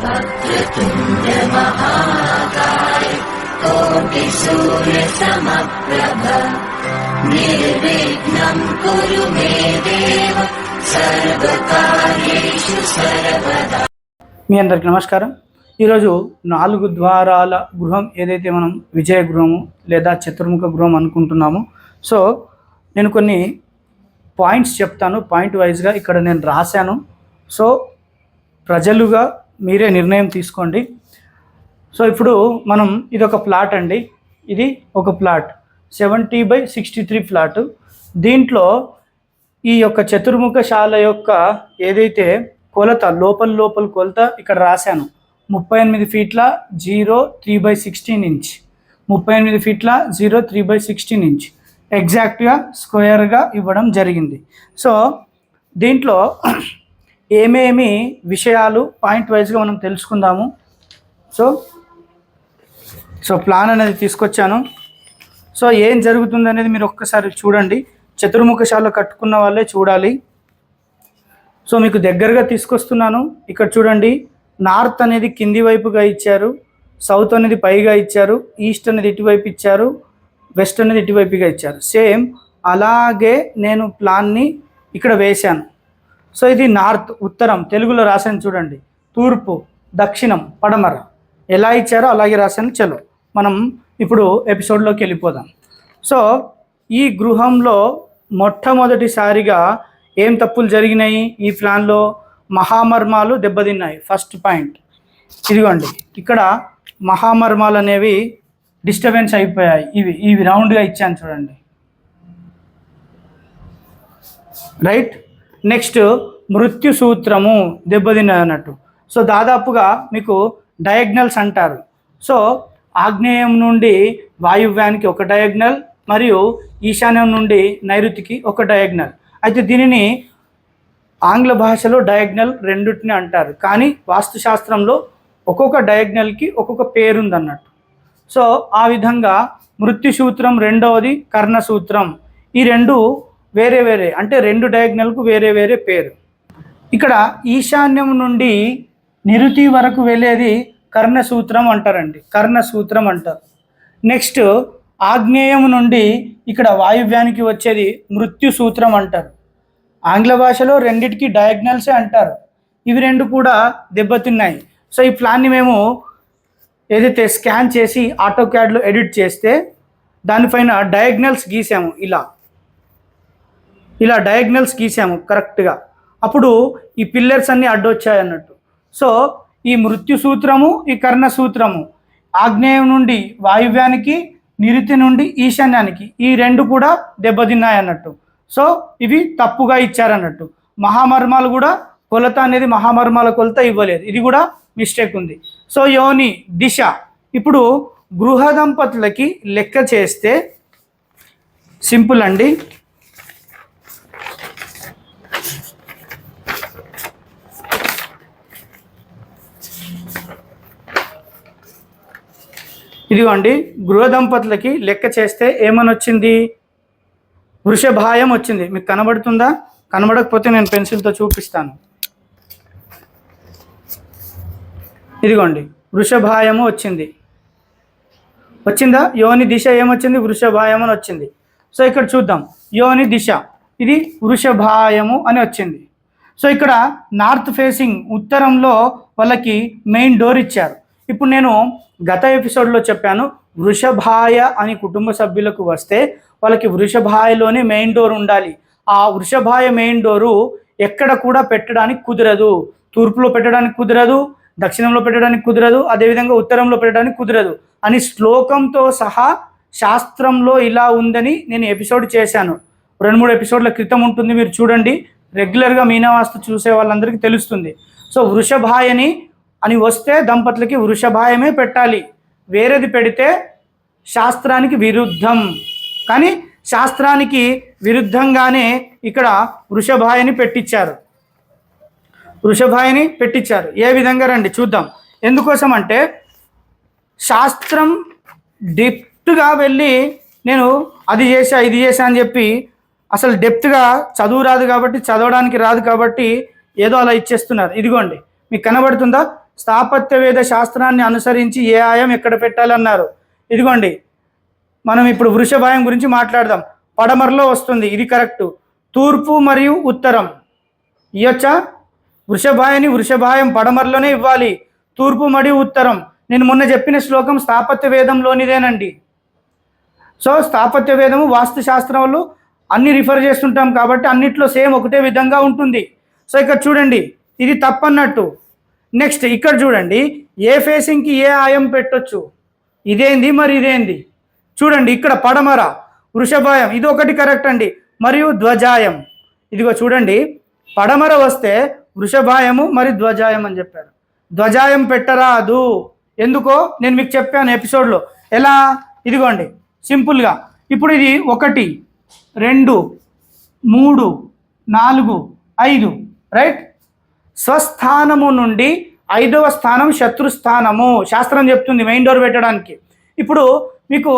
वक्रतुण्ड महाकाय कोटिसूर्यसमप्रभ निर्विघ्नम् कुरु मे देव सर्वकार्येषु सर्वदा మీ అందరికి నమస్కారం ఈరోజు నాలుగు ద్వారాల గృహం ఏదైతే మనం విజయ గృహము లేదా చతుర్ముఖ గృహం అనుకుంటున్నామో సో నేను కొన్ని పాయింట్స్ చెప్తాను పాయింట్ వైజ్గా ఇక్కడ నేను రాశాను సో ప్రజలుగా మీరే నిర్ణయం తీసుకోండి. సో ఇప్పుడు మనం ఇది ఒక ప్లాట్ అండి. ఇది ఒక plot. Seventy by sixty three plot. దీంట్లో ఈ యొక్క చతుర్ముఖశాల యొక్క ఏదైతే కొలత లోపల లోపల కొలత ఇక్కడ రాశాను. ముప్పై ఎనిమిది ఫీట్ల zero three by sixteen inch. ముప్పై ఎనిమిది ఫీట్ల zero three by sixteen inch. ఎగ్జాక్ట్గా స్క్వేర్గా ఇవ్వడం జరిగింది. సో దీంట్లో ఏమేమి విషయాలు పాయింట్ వైజ్గా మనం తెలుసుకుందాము. సో సో ప్లాన్ అనేది తీసుకొచ్చాను. సో ఏం జరుగుతుంది అనేది మీరు ఒక్కసారి చూడండి. చతుర్ముఖశాల కట్టుకున్న వాళ్ళే చూడాలి. సో మీకు దగ్గరగా తీసుకొస్తున్నాను. ఇక్కడ చూడండి నార్త్ అనేది కింది వైపుగా ఇచ్చారు. సౌత్ అనేది పైగా ఇచ్చారు. ఈస్ట్ అనేది ఇటువైపు ఇచ్చారు. వెస్ట్ అనేది ఇటువైపుగా ఇచ్చారు. సేమ్ అలాగే నేను ప్లాన్ని ఇక్కడ వేశాను. సో ఇది నార్త్ ఉత్తరం తెలుగులో రాశాను చూడండి. తూర్పు దక్షిణం పడమర. ఎలా ఇచ్చారో అలాగే రాశాను చలో. మనం ఇప్పుడు ఎపిసోడ్లోకి వెళ్ళిపోదాం. సో ఈ గృహంలో మొట్టమొదటిసారిగా ఏం తప్పులు జరిగినాయి? ఈ ప్లాన్లో మహామర్మాలు దెబ్బతిన్నాయి. First point. ఇదిగోండి. ఇక్కడ మహామర్మాలు అనేవి డిస్టర్బెన్స్ అయిపోయాయి. ఇవి ఇవి రౌండ్గా ఇచ్చాను చూడండి. రైట్? నెక్స్ట్ మృత్యు సూత్రము దెబ్బతిన్నది అన్నట్టు సో దాదాపుగా మీకు డయాగ్నల్స్ అంటారు. సో ఆగ్నేయం నుండి వాయువ్యానికి ఒక డయాగ్నల్ మరియు ఈశాన్యం నుండి నైరుతికి ఒక డయాగ్నల్. అయితే దీనిని ఆంగ్ల భాషలో డయాగ్నల్ రెండుటిని అంటారు. కానీ వాస్తుశాస్త్రంలో ఒక్కొక్క డయాగ్నల్కి ఒక్కొక్క పేరుంది అన్నట్టు సో ఆ విధంగా మృత్యు సూత్రం రెండవది కర్ణ సూత్రం ఈ రెండు వేరే వేరే అంటే రెండు డయాగ్నల్కు వేరే వేరే పేరు. ఇక్కడ ఈశాన్యం నుండి నిరుతి వరకు వెళ్ళేది కర్ణసూత్రం అంటారండి. కర్ణ సూత్రం అంటారు. నెక్స్ట్ ఆగ్నేయం నుండి ఇక్కడ వాయువ్యానికి వచ్చేది మృత్యు సూత్రం అంటారు. ఆంగ్ల భాషలో రెండిటికి డయాగ్నల్సే అంటారు. ఇవి రెండు కూడా దెబ్బతిన్నాయి. సో ఈ ప్లాన్ని మేము ఏదైతే స్కాన్ చేసి ఆటో క్యాడ్లో ఎడిట్ చేస్తే దానిపైన డయాగ్నల్స్ గీసాము ఇలా. ఇలా డయాగ్నల్స్ గీసాము కరెక్ట్గా అప్పుడు ఈ పిల్లర్స్ అన్నీ అడ్డొచ్చాయి అన్నట్టు. సో ఈ మృత్యు సూత్రము ఈ కర్ణ సూత్రము ఆగ్నేయం నుండి వాయువ్యానికి నిరుతి నుండి ఈశాన్యానికి ఈ రెండు కూడా దెబ్బతిన్నాయి అన్నట్టు. సో ఇవి తప్పుగా ఇచ్చారన్నట్టు. మహామర్మాలు కూడా కొలత అనేది మహామర్మాల కొలత ఇవ్వలేదు. ఇది కూడా మిస్టేక్ ఉంది. సో యోని దిశ. ఇప్పుడు గృహ దంపతులకి లెక్క చేస్తే సింపుల్ అండి. ఇదిగోండి గృహ దంపతులకి లెక్క చేస్తే ఏమని వచ్చింది వృషభాయం వచ్చింది. మీకు కనబడుతుందా? కనబడకపోతే నేను పెన్సిల్తో చూపిస్తాను. ఇదిగోండి వృషభాయము వచ్చింది. వచ్చిందా? యోని దిశ ఏమొచ్చింది? వృషభాయం అని వచ్చింది. సో ఇక్కడ చూద్దాం. యోని దిశ. ఇది వృషభాయము అని వచ్చింది. సో ఇక్కడ నార్త్ ఫేసింగ్ ఉత్తరంలో వాళ్ళకి మెయిన్ డోర్ ఇచ్చారు. ఇప్పుడు నేను గత ఎపిసోడ్లో చెప్పాను వృషభాయ అని కుటుంబ సభ్యులకు వస్తే వాళ్ళకి వృషభాయలోనే మెయిన్ డోర్ ఉండాలి. ఆ వృషభాయ మెయిన్ డోరు ఎక్కడ కూడా పెట్టడానికి కుదరదు. తూర్పులో పెట్టడానికి కుదరదు దక్షిణంలో పెట్టడానికి కుదరదు అదేవిధంగా ఉత్తరంలో పెట్టడానికి కుదరదు అని శ్లోకంతో సహా శాస్త్రంలో ఇలా ఉందని నేను ఎపిసోడ్ చేశాను. రెండు మూడు ఎపిసోడ్ల క్రితం ఉంటుంది మీరు చూడండి. రెగ్యులర్గా మీనవాస్తు చూసే వాళ్ళందరికీ తెలుస్తుంది. సో వృషభాయని అని వస్తే దంపతులకి వృషభాయమే పెట్టాలి. వేరేది పెడితే శాస్త్రానికి విరుద్ధం. కానీ శాస్త్రానికి విరుద్ధంగానే ఇక్కడ వృషభాయని పెట్టించారు వృషభాయని పెట్టించారు ఏ విధంగా రండి చూద్దాం. ఎందుకోసం అంటే శాస్త్రం డెప్త్గా వెళ్ళి నేను అది చేసా ఇది చేసా అని చెప్పి అసలు డెప్త్గా చదువు రాదు కాబట్టి చదవడానికి రాదు కాబట్టి ఏదో అలా ఇచ్చేస్తున్నారు. ఇదిగోండి మీకు కనబడుతుందా? స్థాపత్యవేద శాస్త్రాన్ని అనుసరించి ఏ ఆయం ఎక్కడ పెట్టాలన్నారు? ఇదిగోండి మనం ఇప్పుడు వృషభాయం గురించి మాట్లాడదాం. పడమరలో వస్తుంది ఇది కరెక్టు. తూర్పు మరియు ఉత్తరం. ఇవ్వచ్చా వృషభాయని వృషభాయం పడమరలోనే ఇవ్వాలి. తూర్పు మరియు ఉత్తరం. నేను మొన్న చెప్పిన శ్లోకం స్థాపత్య వేదంలోనిదేనండి సో స్థాపత్య వేదము వాస్తు శాస్త్రంలో అన్ని రిఫర్ చేస్తుంటాం కాబట్టి అన్నిట్లో సేమ్ ఒకటే విధంగా ఉంటుంది. సో ఇక్కడ చూడండి ఇది తప్పన్నట్టు. నెక్స్ట్ ఇక్కడ చూడండి ఏ ఫేసింగ్కి ఏ ఆయం పెట్టొచ్చు? ఇదేంది మరి ఇదేంది? చూడండి ఇక్కడ పడమర వృషభాయం ఇది ఒకటి కరెక్ట్ అండి. మరియు ధ్వజాయం. ఇదిగో చూడండి పడమర వస్తే వృషభాయము మరి ధ్వజాయం అని చెప్పారు. ధ్వజాయం పెట్టరాదు. ఎందుకో? నేను మీకు చెప్పాను ఎపిసోడ్లో ఎలా? ఇదిగోండి సింపుల్గా ఇప్పుడు ఇది ఒకటి రెండు మూడు నాలుగు ఐదు రైట్ స్వస్థానము నుండి ఐదవ స్థానం శత్రుస్థానము శాస్త్రం చెప్తుంది మెయిన్ డోర్ పెట్టడానికి. ఇప్పుడు మీకు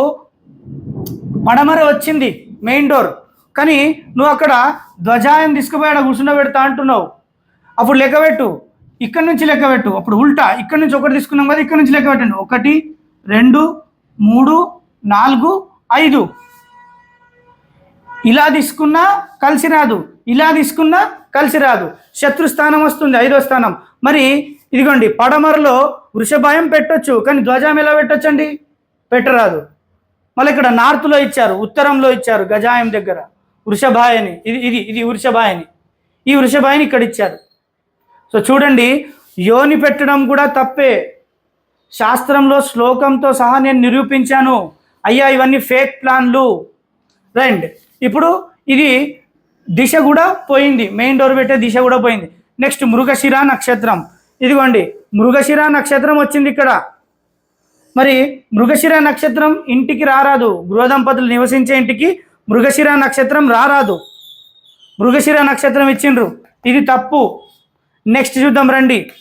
పడమర వచ్చింది మెయిన్ డోర్ కానీ నువ్వు అక్కడ ధ్వజాయం తీసుకుపోయి అక్కడ కూర్చుండబెడతా అంటున్నావు. అప్పుడు లెక్క పెట్టు. ఇక్కడ నుంచి లెక్క పెట్టు. అప్పుడు ఉల్టా. ఇక్కడ నుంచి ఒకటి తీసుకున్నాం కదా ఇక్కడ నుంచి లెక్క పెట్టండి. ఒకటి రెండు మూడు నాలుగు ఐదు. ఇలా తీసుకున్నా కలిసి రాదు. ఇలా తీసుకున్నా కలిసి రాదు. శత్రు స్థానం వస్తుంది ఐదో స్థానం. మరి ఇదిగోండి పడమరలో వృషభాయం పెట్టొచ్చు కానీ ధ్వజం ఎలా పెట్టొచ్చండి? పెట్టరాదు. మళ్ళీ ఇక్కడ నార్త్లో ఇచ్చారు ఉత్తరంలో ఇచ్చారు గజాయం దగ్గర. వృషభాయని ఇది ఇది ఇది వృషభాయని. ఈ వృషభాయని ఇక్కడ ఇచ్చారు. సో చూడండి యోని పెట్టడం కూడా తప్పే. శాస్త్రంలో శ్లోకంతో సహా నేను నిరూపించాను. అయ్యా ఇవన్నీ ఫేక్ ప్లాన్లు రైట్? ఇప్పుడు ఇది దిశ కూడా పోయింది. మెయిన్ డోర్ పెట్టే దిశ కూడా పోయింది. నెక్స్ట్ మృగశిర నక్షత్రం. ఇదిగోండి మృగశిర నక్షత్రం వచ్చింది ఇక్కడ. మరి మృగశిర నక్షత్రం ఇంటికి రారాదు. గృహ దంపతులు నివసించే ఇంటికి మృగశిర నక్షత్రం రారాదు. మృగశిర నక్షత్రం ఇచ్చిండ్రు. ఇది తప్పు. నెక్స్ట్ చూద్దాం రండి.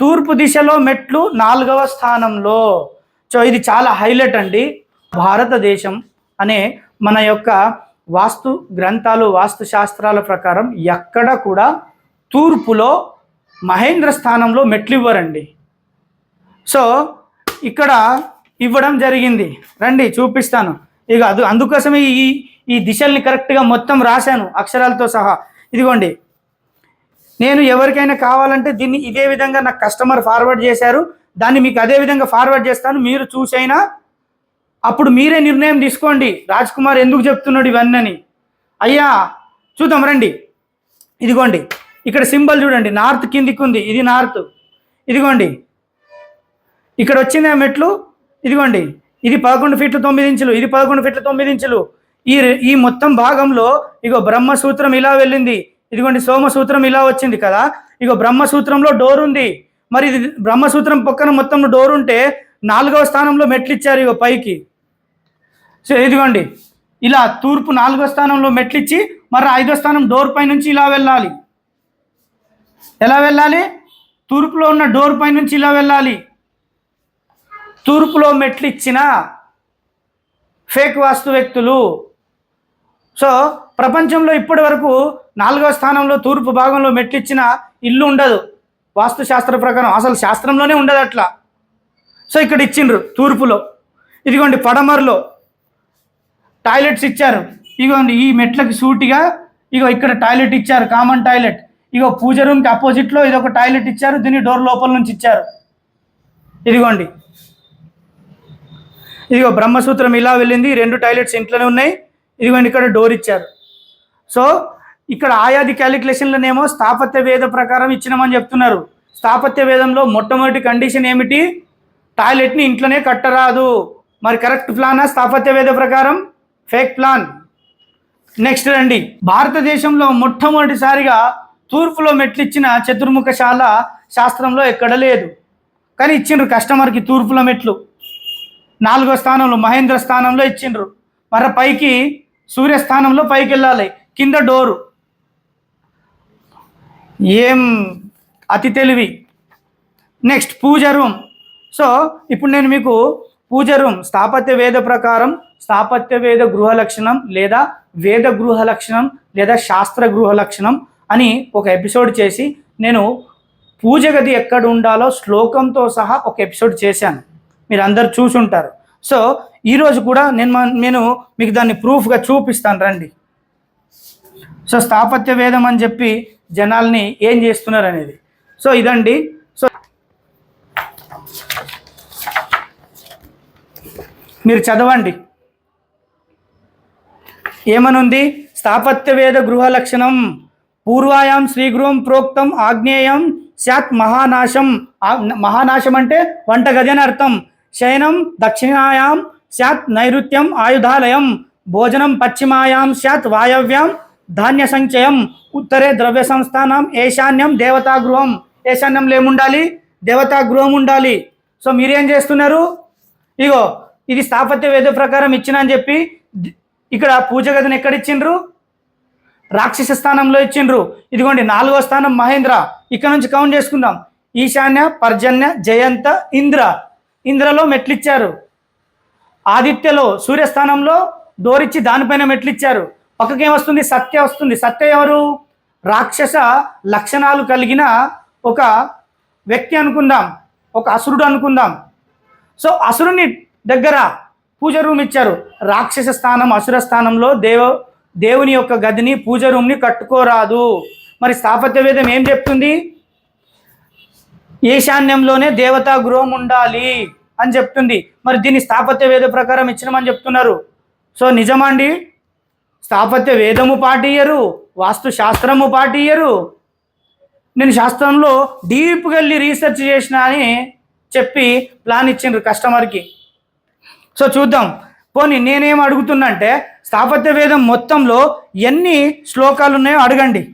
తూర్పు దిశలో మెట్లు నాలుగవ స్థానంలో. సో ఇది చాలా హైలైట్ అండి. భారతదేశం అనే మన యొక్క వాస్తు గ్రంథాలు వాస్తు శాస్త్రాల ప్రకారం ఎక్కడ కూడా తూర్పులో మహేంద్ర స్థానంలో మెట్లు ఇవ్వరండి. సో ఇక్కడ ఇవ్వడం జరిగింది. రండి చూపిస్తాను. ఇక అది అందుకోసమే ఈ ఈ దిశల్ని కరెక్ట్గా మొత్తం రాశాను అక్షరాలతో సహా. ఇదిగోండి. నేను ఎవరికైనా కావాలంటే దీన్ని ఇదే విధంగా నాకు కస్టమర్ ఫార్వర్డ్ చేశారు. దాన్ని మీకు అదే విధంగా ఫార్వర్డ్ చేస్తాను. మీరు చూసైనా అప్పుడు మీరే నిర్ణయం తీసుకోండి. రాజ్ కుమార్ ఎందుకు చెప్తున్నాడు ఇవన్నీ అయ్యా చూద్దాం రండి. ఇదిగోండి. ఇక్కడ సింబల్ చూడండి. నార్త్ కిందికి ఉంది ఇది నార్త్. ఇదిగోండి. ఇక్కడ వచ్చింది ఆ మెట్లు. ఇదిగోండి. ఇది పదకొండు ఫీట్ల తొమ్మిది ఇంచులు. ఇది పదకొండు ఫీట్ల తొమ్మిది ఇంచులు. ఈ ఈ మొత్తం భాగంలో ఇగో బ్రహ్మసూత్రం ఇలా వెళ్ళింది. ఇదిగోండి సోమసూత్రం ఇలా వచ్చింది కదా. ఇగో బ్రహ్మసూత్రంలో డోర్ ఉంది. మరి ఇది బ్రహ్మసూత్రం పక్కన మొత్తం డోర్ ఉంటే నాలుగవ స్థానంలో మెట్లు ఇచ్చారు ఇక పైకి. సో ఇదిగోండి ఇలా తూర్పు నాలుగో స్థానంలో మెట్లు ఇచ్చి మరి ఐదో స్థానం డోర్ పై నుంచి ఇలా వెళ్ళాలి. ఎలా వెళ్ళాలి? తూర్పులో ఉన్న డోర్ పై నుంచి ఇలా వెళ్ళాలి. తూర్పులో మెట్లు ఇచ్చిన ఫేక్ వాస్తు వ్యక్తులు. సో ప్రపంచంలో ఇప్పటి వరకు నాలుగో స్థానంలో తూర్పు భాగంలో మెట్లు ఇచ్చిన ఇల్లు ఉండదు. వాస్తు శాస్త్ర ప్రకారం అసలు శాస్త్రంలోనే ఉండదు అట్లా. సో ఇక్కడ ఇచ్చిండ్రు తూర్పులో. ఇదిగోండి పడమరలో టాయిలెట్స్ ఇచ్చారు. ఇగోండి ఈ మెట్లకి సూటిగా ఇగో ఇక్కడ టాయిలెట్ ఇచ్చారు కామన్ టాయిలెట్. ఇగో పూజ రూమ్కి అపోజిట్లో ఇది ఒక టాయిలెట్ ఇచ్చారు దీన్ని డోర్ లోపల నుంచి ఇచ్చారు. ఇదిగోండి. ఇదిగో బ్రహ్మసూత్రం ఇలా వెళ్ళింది రెండు టాయిలెట్స్ ఇంట్లోనే ఉన్నాయి. ఇదిగోండి ఇక్కడ డోర్ ఇచ్చారు. సో ఇక్కడ ఆయాది క్యాలిక్యులేషన్లనేమో స్థాపత్య వేద ప్రకారం ఇచ్చినామని చెప్తున్నారు. స్థాపత్య వేదంలో మొట్టమొదటి కండిషన్ ఏమిటి? టాయిలెట్ని ఇంట్లోనే కట్టరాదు. మరి కరెక్ట్ ప్లానా? స్థాపత్య వేద ప్రకారం? Fake plan. నెక్స్ట్ రండి. భారతదేశంలో మొట్టమొదటిసారిగా తూర్పులో మెట్లిచ్చిన చతుర్ముఖశాల శాస్త్రంలో ఎక్కడ లేదు. కానీ ఇచ్చిండ్రు కస్టమర్కి తూర్పులో మెట్లు. నాలుగో స్థానంలో మహేంద్ర స్థానంలో ఇచ్చిండ్రు. మరి పైకి సూర్యస్థానంలో పైకి వెళ్ళాలి కింద డోరు. ఏం అతి తెలివి. నెక్స్ట్ పూజ రూమ్. సో ఇప్పుడు నేను మీకు పూజ రూమ్ స్థాపత్య వేద ప్రకారం స్థాపత్య వేద గృహ లక్షణం లేదా వేద గృహ లక్షణం లేదా శాస్త్ర గృహ లక్షణం అని ఒక ఎపిసోడ్ చేసి నేను పూజ గది ఎక్కడ ఉండాలో శ్లోకంతో సహా ఒక ఎపిసోడ్ చేశాను. మీరు అందరు చూసుంటారు. సో ఈరోజు కూడా నేను నేను మీకు దాన్ని ప్రూఫ్గా చూపిస్తాను రండి. సో స్థాపత్య వేదం అని చెప్పి జనాల్ని ఏం చేస్తున్నారు అనేది. సో ఇదండి సో మీరు చదవండి. ఏమనుంది? స్థాపత్యవేద గృహ లక్షణం. పూర్వాయాం శ్రీగృహం ప్రోక్తం ఆగ్నేయం స్యాత్ మహానాశం. మహానాశం అంటే వంటగది అని అర్థం. శయనం దక్షిణాయాం స్యాత్ నైరుత్యం ఆయుధాలయం. భోజనం పశ్చిమాయాం స్యాత్ వాయవ్యాం ధాన్య సంచయం. ఉత్తరే ద్రవ్య సంస్థానం ఈశాన్యం దేవతా గృహం ఈశాన్యంలో ఏముండాలి? దేవతా గృహం ఉండాలి. సో మీరేం చేస్తున్నారు? ఇగో ఇది స్థాపత్య వేద ప్రకారం ఇచ్చిన అని చెప్పి ఇక్కడ పూజ గదిని ఎక్కడ ఇచ్చిండ్రు? రాక్షస స్థానంలో ఇచ్చిండ్రు. ఇదిగోండి నాలుగో స్థానం మహేంద్ర. ఇక్కడ నుంచి కౌంట్ చేసుకుందాం. ఈశాన్య పర్జన్య జయంత ఇంద్ర. ఇంద్రలో మెట్లిచ్చారు. ఆదిత్యలో సూర్యస్థానంలో డోరిచ్చి దానిపైన మెట్లిచ్చారు. పక్కకి ఏమొస్తుంది సత్య వస్తుంది. సత్య ఎవరు? రాక్షస లక్షణాలు కలిగిన ఒక వ్యక్తి అనుకుందాం. ఒక అసురుడు అనుకుందాం. సో అసురుని దగ్గర పూజ రూమ్ ఇచ్చారు. రాక్షస స్థానం అసుర స్థానంలో దేవ దేవుని యొక్క గదిని పూజ రూమ్ని కట్టుకోరాదు. మరి స్థాపత్య వేదం ఏం చెప్తుంది? ఈశాన్యంలోనే దేవతా గృహం ఉండాలి అని చెప్తుంది. మరి దీన్ని స్థాపత్య వేద ప్రకారం ఇచ్చినామని చెప్తున్నారు. సో నిజమండి స్థాపత్య వేదము పాటియ్యరు వాస్తు శాస్త్రము పాటియ్యరు. నేను శాస్త్రంలో డీప్గా వెళ్ళి రీసెర్చ్ చేసిన అని చెప్పి ప్లాన్ ఇచ్చిండ్రు కస్టమర్కి. సో చూద్దాం. పోనీ నేనేం అడుగుతున్నంటే స్థాపత్య వేదం మొత్తంలో ఎన్ని శ్లోకాలు ఉన్నాయో అడగండి.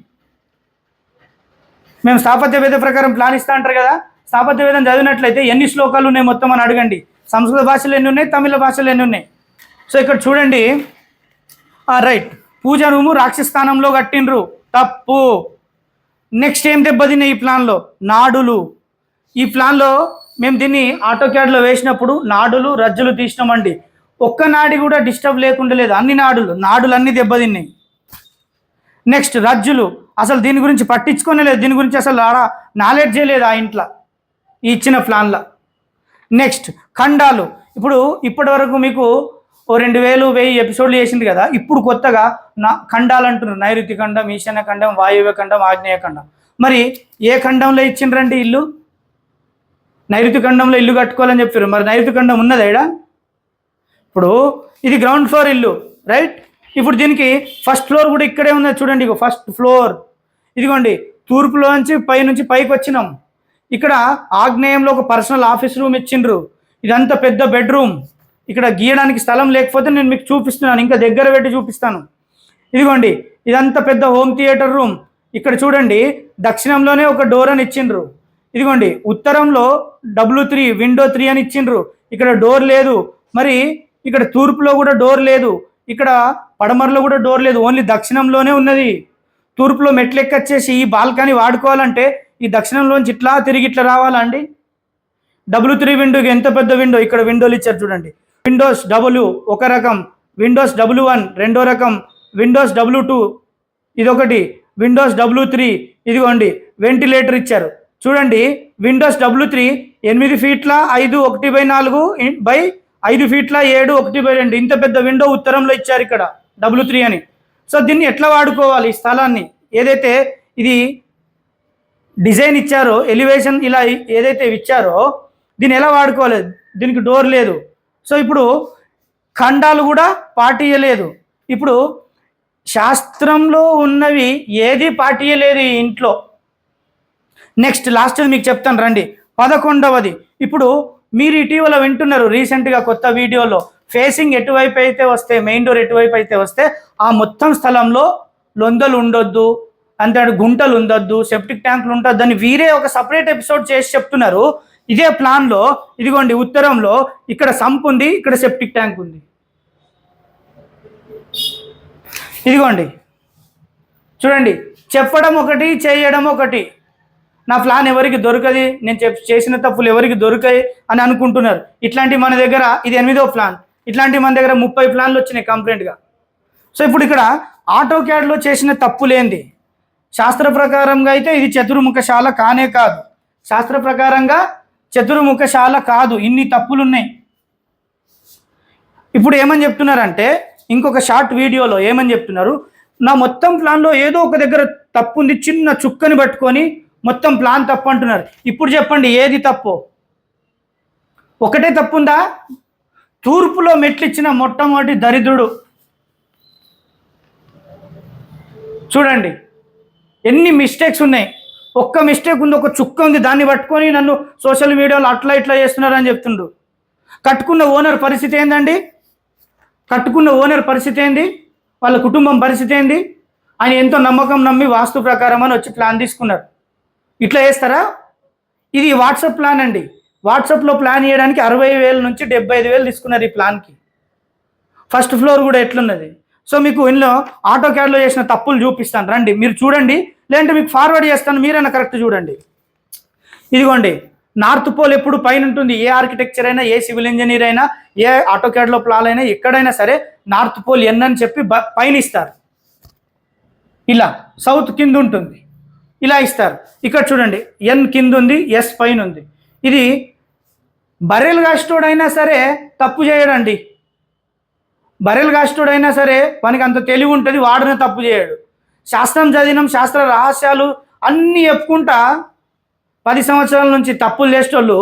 మేము స్థాపత్య వేద ప్రకారం ప్లాన్ ఇస్తా అంటారు కదా? స్థాపత్య వేదం చదివినట్లయితే ఎన్ని శ్లోకాలు ఉన్నాయి మొత్తం అని అడగండి. సంస్కృత భాషలు ఎన్ని ఉన్నాయి? తమిళ భాషలు ఎన్ని ఉన్నాయి? సో ఇక్కడ చూడండి. రైట్ పూజ రూము రాక్షస్థానంలో కట్టిండ్రు. తప్పు. నెక్స్ట్ ఏం దెబ్బతిన్నాయి ఈ ప్లాన్లో నాడులు. ఈ ప్లాన్లో మేము దీన్ని ఆటో క్యాడ్లో వేసినప్పుడు నాడులు రజ్జులు తీసినామండి. ఒక్క నాడి కూడా డిస్టర్బ్ లేకుండా లేదు. అన్ని నాడులు నాడులు అన్ని దెబ్బతిన్నాయి. నెక్స్ట్ రజ్జులు. అసలు దీని గురించి పట్టించుకోనే లేదు. దీని గురించి అసలు ఆడ నాలెడ్జే లేదు ఆ ఇంట్లో. ఈ ఇచ్చిన ప్లాన్లో నెక్స్ట్ ఖండాలు. ఇప్పుడు ఇప్పటి వరకు మీకు ఓ రెండు వేలు వెయ్యి ఎపిసోడ్లు చేసింది కదా. ఇప్పుడు కొత్తగా నా ఖండాలు అంటున్నారు. నైరుతి ఖండం ఈశాన్య ఖండం వాయువ్య ఖండం ఆగ్నేయ ఖండం. మరి ఏ ఖండంలో ఇచ్చిండ్రండి ఇల్లు? నైరుతి ఖండంలో ఇల్లు కట్టుకోవాలని చెప్పారు. మరి నైరుతి ఖండం ఉన్నది ఈడ? ఇప్పుడు ఇది గ్రౌండ్ ఫ్లోర్ ఇల్లు రైట్ ఇప్పుడు దీనికి ఫస్ట్ ఫ్లోర్ కూడా ఇక్కడే ఉన్నది చూడండి ఇక ఫస్ట్ ఫ్లోర్ ఇదిగోండి తూర్పులో నుంచి పై నుంచి పైకి వచ్చినాం. ఇక్కడ ఆగ్నేయంలో ఒక పర్సనల్ ఆఫీస్ రూమ్ ఇచ్చిండ్రు. ఇదంతా పెద్ద బెడ్రూమ్ ఇక్కడ గీయడానికి స్థలం లేకపోతే నేను మీకు చూపిస్తున్నాను ఇంకా దగ్గర పెట్టి చూపిస్తాను. ఇదిగోండి ఇదంతా పెద్ద హోమ్ థియేటర్ రూమ్ ఇక్కడ చూడండి దక్షిణంలోనే ఒక డోర్ అని ఇచ్చిండ్రు. ఇదిగోండి ఉత్తరంలో డబ్ల్యూ త్రీ విండో త్రీ అని ఇచ్చిండ్రు. ఇక్కడ డోర్ లేదు. మరి ఇక్కడ తూర్పులో కూడా డోర్ లేదు. ఇక్కడ పడమరలో కూడా డోర్ లేదు. ఓన్లీ దక్షిణంలోనే ఉన్నది. తూర్పులో మెట్లెక్కచ్చేసి ఈ బాల్కనీ వాడుకోవాలంటే ఈ దక్షిణంలోంచి ఇట్లా తిరిగి ఇట్లా రావాలా అండి? డబ్ల్యూ త్రీ విండోకి ఎంత పెద్ద విండో ఇక్కడ విండోలు ఇచ్చారు చూడండి. విండోస్ డబ్ల్యూ ఒక రకం విండోస్ డబ్ల్యూ వన్ రెండో రకం విండోస్ డబ్ల్యూ టూ ఇదొకటి విండోస్ డబ్ల్యూ త్రీ ఇదిగోండి వెంటిలేటర్ ఇచ్చారు. చూడండి విండోస్ డబ్ల్యూ త్రీ ఎనిమిది ఫీట్ల ఐదు ఒకటి బై నాలుగు బై ఐదు ఫీట్ల ఏడు ఒకటి బై రెండు. ఇంత పెద్ద విండో ఉత్తరంలో ఇచ్చారు ఇక్కడ డబ్ల్యూ త్రీ అని. సో దీన్ని ఎట్లా వాడుకోవాలి ఈ స్థలాన్ని? ఏదైతే ఇది డిజైన్ ఇచ్చారో ఎలివేషన్ ఇలా ఏదైతే ఇచ్చారో దీన్ని ఎలా వాడుకోవాలి? దీనికి డోర్ లేదు. సో ఇప్పుడు ఖండాలు కూడా పాటియలేదు. ఇప్పుడు శాస్త్రంలో ఉన్నవి ఏది పాటియలేదు ఈ ఇంట్లో? నెక్స్ట్ లాస్ట్ మీకు చెప్తాను రండి. పదకొండవది. ఇప్పుడు మీరు ఇటీవల వింటున్నారు రీసెంట్గా కొత్త వీడియోలో. ఫేసింగ్ ఎటువైపు అయితే వస్తే మెయిన్ డోర్ ఎటువైపు అయితే వస్తే ఆ మొత్తం స్థలంలో లొందలు ఉండొద్దు అంతే గుంటలు ఉండొద్దు సెప్టిక్ ట్యాంకులు ఉండొద్దు అని వీరే ఒక సపరేట్ ఎపిసోడ్ చేసి చెప్తున్నారు. ఇదే ప్లాన్లో ఇదిగోండి ఉత్తరంలో ఇక్కడ సంప్ ఉంది ఇక్కడ సెప్టిక్ ట్యాంక్ ఉంది. ఇదిగోండి. చూడండి చెప్పడం ఒకటి చేయడం ఒకటి. నా ప్లాన్ ఎవరికి దొరకది నేను చెప్ చేసిన తప్పులు ఎవరికి దొరకాయి అని అనుకుంటున్నారు. ఇట్లాంటి మన దగ్గర ఇది ఎనిమిదో ప్లాన్. ఇట్లాంటి మన దగ్గర ముప్పై ప్లాన్లు వచ్చినాయి కంప్లైంట్గా సో ఇప్పుడు ఇక్కడ ఆటో క్యాడ్లో చేసిన తప్పులేంది శాస్త్ర ప్రకారంగా అయితే ఇది చతుర్ముఖశాల కానే కాదు. శాస్త్ర ప్రకారంగా చతుర్ముఖశాల కాదు. ఇన్ని తప్పులు ఉన్నాయి ఇప్పుడు ఏమని చెప్తున్నారంటే ఇంకొక షార్ట్ వీడియోలో ఏమని చెప్తున్నారు? నా మొత్తం ప్లాన్లో ఏదో ఒక దగ్గర తప్పు ఉంది చిన్న చుక్కని పట్టుకొని మొత్తం ప్లాన్ తప్పు అంటున్నారు. ఇప్పుడు చెప్పండి ఏది తప్పు? ఒకటే తప్పు ఉందా తూర్పులో మెట్లిచ్చిన మొట్టమొదటి దరిద్రుడు. చూడండి ఎన్ని మిస్టేక్స్ ఉన్నాయి. ఒక్క మిస్టేక్ ఉంది ఒక చుక్క ఉంది. దాన్ని పట్టుకొని నన్ను సోషల్ మీడియాలో అట్లా ఇట్లా చేస్తున్నారని చెప్తుండు. కట్టుకున్న ఓనర్ పరిస్థితి ఏందండి? కట్టుకున్న ఓనర్ పరిస్థితి ఏంది? వాళ్ళ కుటుంబం పరిస్థితి ఏంది? ఆయన ఎంతో నమ్మకం నమ్మి వాస్తు ప్రకారం అని వచ్చి ప్లాన్ తీసుకున్నారు. ఇట్లా చేస్తారా? ఇది వాట్సాప్ ప్లాన్ అండి. వాట్సాప్లో ప్లాన్ చేయడానికి అరవై వేల నుంచి డెబ్బై ఐదు వేలు తీసుకున్నారు ఈ ప్లాన్కి. ఫస్ట్ ఫ్లోర్ కూడా ఎట్లున్నది? సో మీకు ఇందులో ఆటో క్యాడ్లో చేసిన తప్పులు చూపిస్తాను. రండి మీరు చూడండి. లేదంటే మీకు ఫార్వర్డ్ చేస్తాను. మీరైనా కరెక్ట్ చూడండి. ఇదిగోండి నార్త్ పోల్ ఎప్పుడు పైన ఉంటుంది? ఏ ఆర్కిటెక్చర్ అయినా ఏ సివిల్ ఇంజనీర్ అయినా ఏ ఆటో క్యాడ్లో ప్లాన్ అయినా ఎక్కడైనా సరే నార్త్ పోల్ ఎన్ అని చెప్పి బ- పైన ఇస్తారు. ఇలా సౌత్ కింద ఉంటుంది. ఇలా ఇస్తారు. ఇక్కడ చూడండి ఎన్ కింద ఉంది ఎస్ పైన ఉంది ఇది బర్రెలు కాస్టోడైనా సరే తప్పు చేయడండి. బర్రెలు కాస్టోడైనా సరే వానికి అంత తెలివి ఉంటుంది వాడిన తప్పు చేయడు. శాస్త్రం చదివినాం శాస్త్ర రహస్యాలు అన్నీ చెప్పుకుంటా పది సంవత్సరాల నుంచి తప్పులు చేసేటోళ్ళు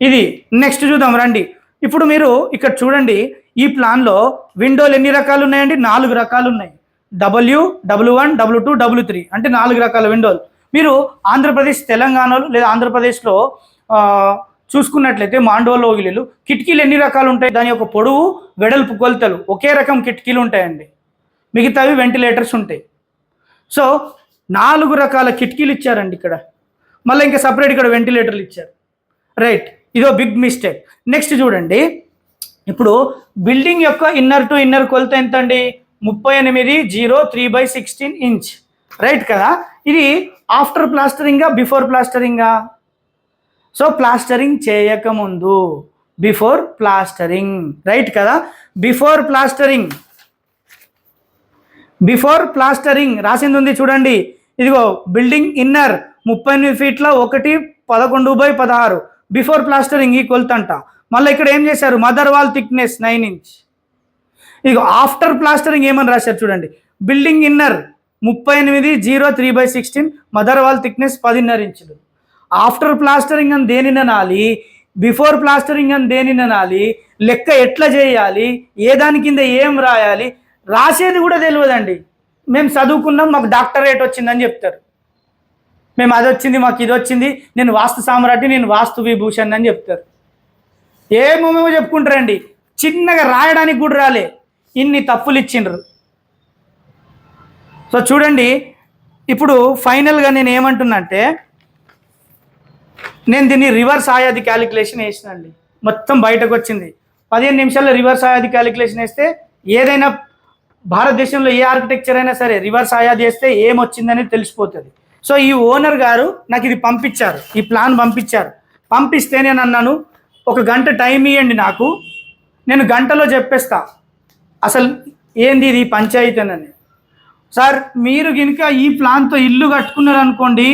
ఇది. నెక్స్ట్ చూద్దాం రండి. ఇప్పుడు మీరు ఇక్కడ చూడండి ఈ ప్లాన్లో విండోలు ఎన్ని రకాలు ఉన్నాయండి? నాలుగు రకాలు ఉన్నాయి. W W one W two W three అంటే నాలుగు రకాల విండోలు. మీరు ఆంధ్రప్రదేశ్ తెలంగాణలో లేదా ఆంధ్రప్రదేశ్లో చూసుకున్నట్లయితే మాండోలో ఇల్లు కిటికీలు ఎన్ని రకాలు ఉంటాయి? దాని యొక్క పొడవు వెడల్పు కొలతలు. ఒకే రకం కిటికీలు ఉంటాయండి. మిగతావి వెంటిలేటర్స్ ఉంటాయి. సో నాలుగు రకాల కిటికీలు ఇచ్చారండి ఇక్కడ. మళ్ళీ ఇంకా సపరేట్ ఇక్కడ వెంటిలేటర్లు ఇచ్చారు. రైట్ ఇదో బిగ్ మిస్టేక్ నెక్స్ట్ చూడండి. ఇప్పుడు బిల్డింగ్ యొక్క ఇన్నర్ టు ఇన్నర్ కొలత ఎంత అండి ముప్పై ఎనిమిది zero three by sixteen inch. Right కదా? ఇది ఆఫ్టర్ ప్లాస్టరింగా బిఫోర్ ప్లాస్టరింగా? సో ప్లాస్టరింగ్ చేయకముందు బిఫోర్ ప్లాస్టరింగ్. రైట్ కదా? Before plastering. Before plastering. రాసింది ఉంది చూడండి. ఇదిగో బిల్డింగ్ ఇన్నర్ ముప్పై ఎనిమిది ఫీట్ల ఒకటి పదకొండు బై పదహారు. బిఫోర్ ప్లాస్టరింగ్ ఈ కొలతంట మళ్ళీ ఇక్కడ ఏం చేశారు? Mother wall thickness nine inch. ఇదిగో ఆఫ్టర్ ప్లాస్టరింగ్ ఏమని రాశారు చూడండి. బిల్డింగ్ ఇన్నర్ ముప్పై ఎనిమిది zero three by sixteen mother wall thickness పదిన్నర ఇంచులు. ఆఫ్టర్ ప్లాస్టరింగ్ అని దేనినాలి బిఫోర్ ప్లాస్టరింగ్ అని దేనినాలి లెక్క ఎట్లా చేయాలి? ఏ దాని కింద ఏం రాయాలి? రాసేది కూడా తెలియదండి. మేము చదువుకున్నాం మాకు డాక్టరేట్ వచ్చిందని చెప్తారు. మేము అది వచ్చింది మాకు ఇది వచ్చింది నేను వాస్తు సామ్రాట్టి నేను వాస్తు విభూషణ్ అని చెప్తారు. ఏమేమో చెప్పుకుంటారండి. చిన్నగా రాయడానికి కూడా రాలే. ఇన్ని తప్పులు ఇచ్చిండ్రు. సో చూడండి ఇప్పుడు ఫైనల్గా నేను ఏమంటున్నా అంటే నేను దీన్ని రివర్స్ ఆయాది క్యాలిక్యులేషన్ వేసినండి. మొత్తం బయటకు వచ్చింది. పదిహేను నిమిషాల్లో రివర్స్ ఆయాది క్యాలిక్యులేషన్ వేస్తే ఏదైనా భారతదేశంలో ఏ ఆర్కిటెక్చర్ అయినా సరే రివర్స్ ఆయాది వేస్తే ఏమొచ్చిందని తెలిసిపోతుంది. సో ఈ ఓనర్ గారు నాకు ఇది పంపించారు ఈ ప్లాన్ పంపించారు. పంపిస్తే నేను అన్నాను ఒక గంట టైం ఇవ్వండి నాకు నేను గంటలో చెప్పేస్తా. అసలు ఏంది ఇది పంచాయతీనని సార్ మీరు కనుక ఈ ప్లాన్తో ఇల్లు కట్టుకున్నారనుకోండి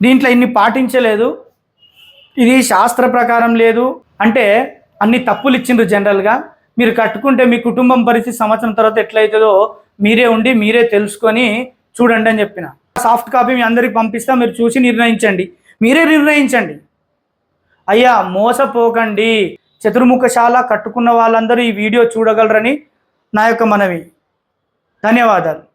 దీంట్లో ఇన్ని పాటించలేదు ఇది శాస్త్ర ప్రకారం లేదు అంటే అన్ని తప్పులు ఇచ్చిండ్రు జనరల్గా. మీరు కట్టుకుంటే మీ కుటుంబం పరిస్థితి సంవత్సరం తర్వాత ఎట్లయితుందో మీరే ఉండి మీరే తెలుసుకొని చూడండి అని చెప్పిన. సాఫ్ట్ కాపీ మీ అందరికి పంపిస్తా మీరు చూసి నిర్ణయించండి. మీరే నిర్ణయించండి. అయ్యా మోసపోకండి. చతుర్ముఖశాల కట్టుకున్న వాళ్ళందరూ ఈ వీడియో చూడగలరని నా యొక్క మనవి. ధన్యవాదాలు.